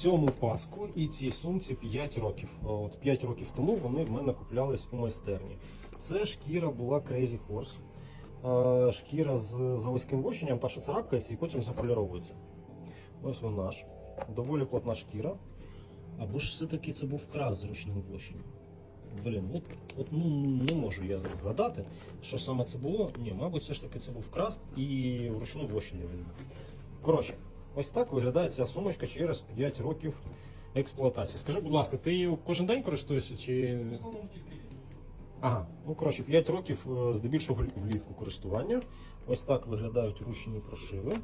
Цьому паску і цій сумці 5 років. От 5 років тому вони в мене куплялись у майстерні. Це шкіра була Crazy Horse. Е, Шкіра з заводським вощенням, та що царапкається і потім заполіровується. Ось вона ж. Доволі плотна шкіра. Або ж все-таки це був крас з ручним вощенням. Блін, от, от ну, не можу я згадати, що саме це було. Ні, мабуть, все ж таки це був краст і вручну вощення він був. Коротше, ось так виглядає ця сумочка через 5 років експлуатації. Скажи, будь ласка, ти її кожен день користуєшся чи. В основному тільки. Ага, ну коротше, 5 років е, здебільшого влітку користування. Ось так виглядають ручні прошиви.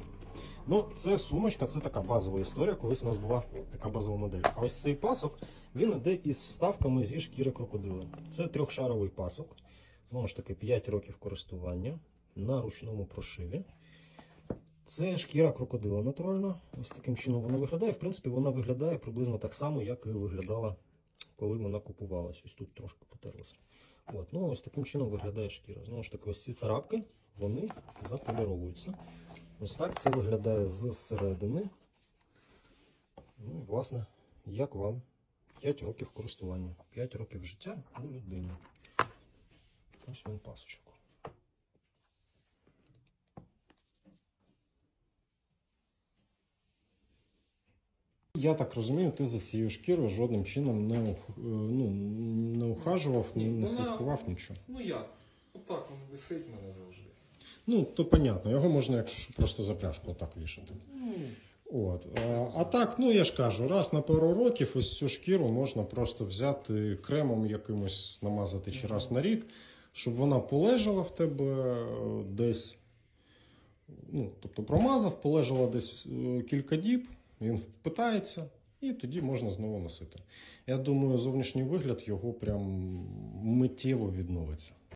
Ну, це сумочка, це така базова історія. Колись у нас була така базова модель. А ось цей пасок він іде із вставками зі шкіри крокодила. Це трьохшаровий пасок. Знову ж таки, 5 років користування на ручному прошиві. Це шкіра крокодила натуральна. Ось таким чином вона виглядає. В принципі, вона виглядає приблизно так само, як і виглядала, коли вона купувалась. Ось тут трошки потерлося. От, ну ось таким чином виглядає шкіра. Знову ж таки, ось ці царапки, вони заполіровуються. Ось так це виглядає зсередини. Ну і власне, як вам 5 років користування, 5 років життя у людини. Ось він пасочок. Я так розумію, ти за цією шкірою жодним чином не, ух- е, ну, не ухажував, не, Ні, не вона- слідкував нічого. Ну як? Отак він висить мене завжди. Ну, то понятно, його можна, якщо що, просто за пляшку отак вішати. Ну, От. А, а так, ну я ж кажу, раз на пару років ось цю шкіру можна просто взяти кремом якимось намазати чи раз на рік, щоб вона полежала в тебе е, десь. Ну, тобто промазав, полежала десь е, кілька діб, він впитається, і тоді можна знову носити. Я думаю, зовнішній вигляд його прям миттєво відновиться.